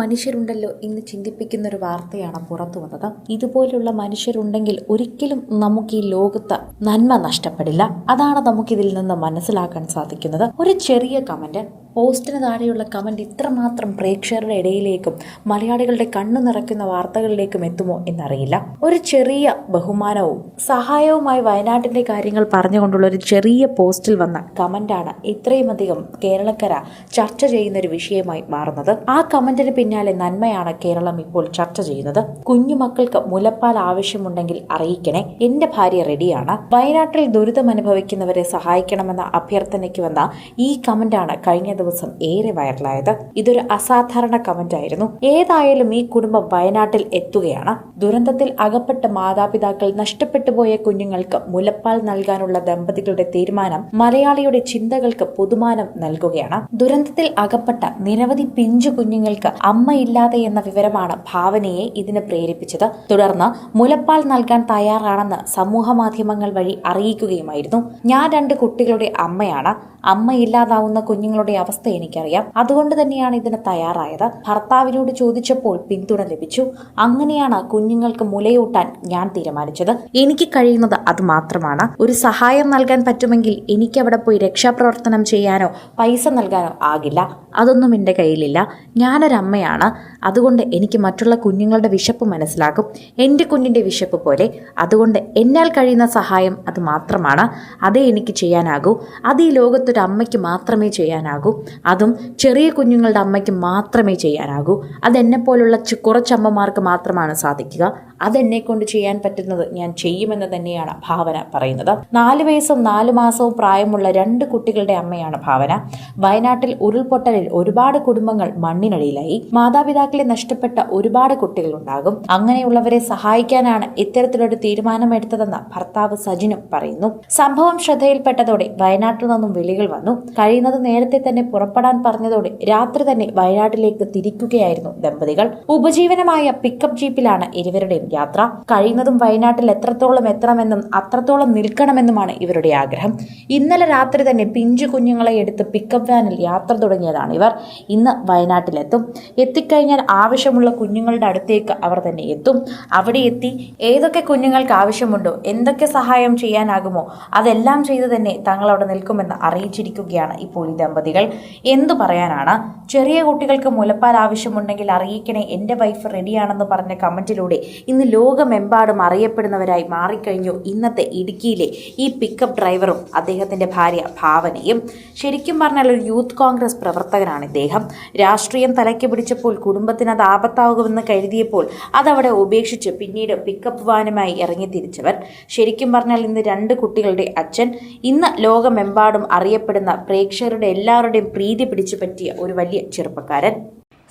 മനുഷ്യരുണ്ടല്ലോ എന്ന് ചിന്തിപ്പിക്കുന്ന ഒരു വാർത്തയാണ് പുറത്തു വന്നത്. ഇതുപോലുള്ള മനുഷ്യരുണ്ടെങ്കിൽ ഒരിക്കലും നമുക്ക് ഈ ലോകത്ത് നന്മ നഷ്ടപ്പെടില്ല. അതാണ് നമുക്കിതിൽ നിന്ന് മനസ്സിലാക്കാൻ സാധിക്കുന്നത്. ഒരു ചെറിയ കമന്റ് പോസ്റ്റിന് താഴെയുള്ള കമന്റ് ഇത്രമാത്രം പ്രേക്ഷകരുടെ ഇടയിലേക്കും മലയാളികളുടെ കണ്ണു നിറയ്ക്കുന്ന വാർത്തകളിലേക്കും എത്തുമോ എന്നറിയില്ല. ഒരു ചെറിയ ബഹുമാനവും സഹായവുമായി വയനാട്ടിന്റെ കാര്യങ്ങൾ പറഞ്ഞുകൊണ്ടുള്ള ഒരു ചെറിയ പോസ്റ്റിൽ വന്ന കമന്റാണ് ഇത്രയും അധികം കേരളക്കര ചർച്ച ചെയ്യുന്ന ഒരു വിഷയമായി മാറുന്നത്. ആ കമന്റിന് പിന്നാലെ നന്മയാണ് കേരളം ഇപ്പോൾ ചർച്ച ചെയ്യുന്നത്. കുഞ്ഞുമക്കൾക്ക് മുലപ്പാൽ ആവശ്യമുണ്ടെങ്കിൽ അറിയിക്കണേ. എന്റെ ഭാര്യ റെഡിയാണ്. വയനാട്ടിൽ ദുരിതം അനുഭവിക്കുന്നവരെ സഹായിക്കണമെന്ന അഭ്യർത്ഥനയ്ക്ക് വന്ന ഈ കമന്റാണ് കഴിഞ്ഞ ദിവസം ഏറെ വൈറലായത്. ഇതൊരു അസാധാരണ കമന്റ് ആയിരുന്നു. ഏതായാലും ഈ കുടുംബം വയനാട്ടിൽ എത്തുകയാണ്. ദുരന്തത്തിൽ അകപ്പെട്ട മാതാപിതാക്കൾ നഷ്ടപ്പെട്ടുപോയ കുഞ്ഞുങ്ങൾക്ക് മുലപ്പാൽ നൽകാനുള്ള ദമ്പതികളുടെ തീരുമാനം മലയാളിയുടെ ചിന്തകൾക്ക് പുതുമാനം നൽകുകയാണ്. ദുരന്തത്തിൽ അകപ്പെട്ട നിരവധി പിഞ്ചു കുഞ്ഞുങ്ങൾക്ക് അമ്മയില്ലാതെ എന്ന വിവരമാണ് ഭാവനയെ ഇതിന് പ്രേരിപ്പിച്ചത്. തുടർന്ന് മുലപ്പാൽ നൽകാൻ തയ്യാറാണെന്ന് സമൂഹ മാധ്യമങ്ങൾ വഴി അറിയിക്കുകയുമായിരുന്നു. ഞാൻ രണ്ട് കുട്ടികളുടെ അമ്മയാണ്. അമ്മയില്ലാതാവുന്ന കുഞ്ഞുങ്ങളുടെ അവസ്ഥ എനിക്കറിയാം. അതുകൊണ്ട് തന്നെയാണ് ഇതിന് തയ്യാറായത്. ഭർത്താവിനോട് ചോദിച്ചപ്പോൾ പിന്തുണ ലഭിച്ചു. അങ്ങനെയാണ് കുഞ്ഞുങ്ങൾക്ക് മുലയൂട്ടാൻ ഞാൻ തീരുമാനിച്ചത്. എനിക്ക് കഴിയുന്നത് അത് മാത്രമാണ്. ഒരു സഹായം നൽകാൻ പറ്റുമെങ്കിൽ എനിക്ക് അവിടെ പോയി രക്ഷാപ്രവർത്തനം ചെയ്യാനോ പൈസ നൽകാനോ ആകില്ല. അതൊന്നും എന്റെ കയ്യിലില്ല. ഞാനൊരമ്മയാണ്. അതുകൊണ്ട് എനിക്ക് മറ്റുള്ള കുഞ്ഞുങ്ങളുടെ വിശപ്പ് മനസ്സിലാകും. എന്റെ കുഞ്ഞിന്റെ വിശപ്പ് പോലെ. അതുകൊണ്ട് എന്നാൽ കഴിയുന്ന സഹായം അത് മാത്രമാണ്. അതേ എനിക്ക് ചെയ്യാനാകൂ. അത് ഈ ലോകത്തൊരു അമ്മയ്ക്ക് മാത്രമേ ചെയ്യാനാകൂ. അതും ചെറിയ കുഞ്ഞുങ്ങളുടെ അമ്മയ്ക്ക് മാത്രമേ ചെയ്യാനാകൂ. അതെന്നെപ്പോലുള്ള കുറച്ചമ്മമാർക്ക് മാത്രമാണ് സാധിക്കുക. അതെന്നെ കൊണ്ട് ചെയ്യാൻ പറ്റുന്നത് ഞാൻ ചെയ്യുമെന്ന് തന്നെയാണ് ഭാവന പറയുന്നത്. നാല് വയസ്സും നാല് മാസവും പ്രായമുള്ള രണ്ട് കുട്ടികളുടെ അമ്മയാണ് ഭാവന. വയനാട്ടിൽ ഉരുൾപൊട്ടലിൽ ഒരുപാട് കുടുംബങ്ങൾ മണ്ണിനടിയിലായി. മാതാപിതാക്കളെ നഷ്ടപ്പെട്ട ഒരുപാട് കുട്ടികളുണ്ടാകും. അങ്ങനെയുള്ളവരെ സഹായിക്കാനാണ് ഇത്തരത്തിലൊരു തീരുമാനമെടുത്തതെന്ന് ഭർത്താവ് സജിനും പറയുന്നു. സംഭവം ശ്രദ്ധയിൽപ്പെട്ടതോടെ വയനാട്ടിൽ നിന്നും വിളികൾ വന്നു. കഴിയുന്നത് നേരത്തെ തന്നെ പുറപ്പെടാൻ പറഞ്ഞതോടെ രാത്രി തന്നെ വയനാട്ടിലേക്ക് തിരിക്കുകയായിരുന്നു ദമ്പതികൾ. ഉപജീവനമായ പിക്കപ്പ് ജീപ്പിലാണ് ഇരുവരുടെയും യാത്ര. കഴിയുന്നതും വയനാട്ടിൽ എത്രത്തോളം എത്തണമെന്നും അത്രത്തോളം നിൽക്കണമെന്നുമാണ് ഇവരുടെ ആഗ്രഹം. ഇന്നലെ രാത്രി തന്നെ പിഞ്ചു കുഞ്ഞുങ്ങളെ എടുത്ത് പിക്കപ്പ് വാനിൽ യാത്ര തുടങ്ങിയതാണ് ഇവർ. ഇന്ന് വയനാട്ടിലെത്തും. എത്തിക്കഴിഞ്ഞാൽ ആവശ്യമുള്ള കുഞ്ഞുങ്ങളുടെ അടുത്തേക്ക് അവർ തന്നെ എത്തും. അവിടെ എത്തി ഏതൊക്കെ കുഞ്ഞുങ്ങൾക്ക് ആവശ്യമുണ്ടോ എന്തൊക്കെ സഹായം ചെയ്യാനാകുമോ അതെല്ലാം ചെയ്തു തന്നെ തങ്ങൾ അവിടെ നിൽക്കുമെന്ന് അറിയിച്ചിരിക്കുകയാണ് ഇപ്പോൾ ഈ ദമ്പതികൾ. എന്തു പറയാനാണ്? ചെറിയ കുട്ടികൾക്ക് മുലപ്പാൽ ആവശ്യമുണ്ടെങ്കിൽ അറിയിക്കണേ എന്റെ വൈഫ് റെഡിയാണെന്ന് പറഞ്ഞ കമന്റിലൂടെ ഇന്ന് ലോകമെമ്പാടും അറിയപ്പെടുന്നവരായി മാറിക്കഴിഞ്ഞു ഇന്നത്തെ ഇടുക്കിയിലെ ഈ പിക്കപ്പ് ഡ്രൈവറും അദ്ദേഹത്തിന്റെ ഭാര്യ ഭാവനയും. ശരിക്കും പറഞ്ഞാൽ ഒരു യൂത്ത് കോൺഗ്രസ് പ്രവർത്തകനാണ് ഇദ്ദേഹം. രാഷ്ട്രീയം തലയ്ക്ക് പിടിച്ചപ്പോൾ കുടുംബത്തിന് അത് ആപത്താകുമെന്ന് കരുതിയപ്പോൾ അതവിടെ ഉപേക്ഷിച്ച് പിന്നീട് പിക്കപ്പ് വാനുമായി ഇറങ്ങി തിരിച്ചവർ. ശരിക്കും പറഞ്ഞാൽ ഇന്ന് രണ്ട് കുട്ടികളുടെ അച്ഛൻ. ഇന്ന് ലോകമെമ്പാടും അറിയപ്പെടുന്ന പ്രേക്ഷകരുടെ എല്ലാവരുടെയും പ്രീതി പിടിച്ചു പറ്റിയ ഒരു വലിയ ചെറുപ്പക്കാരൻ.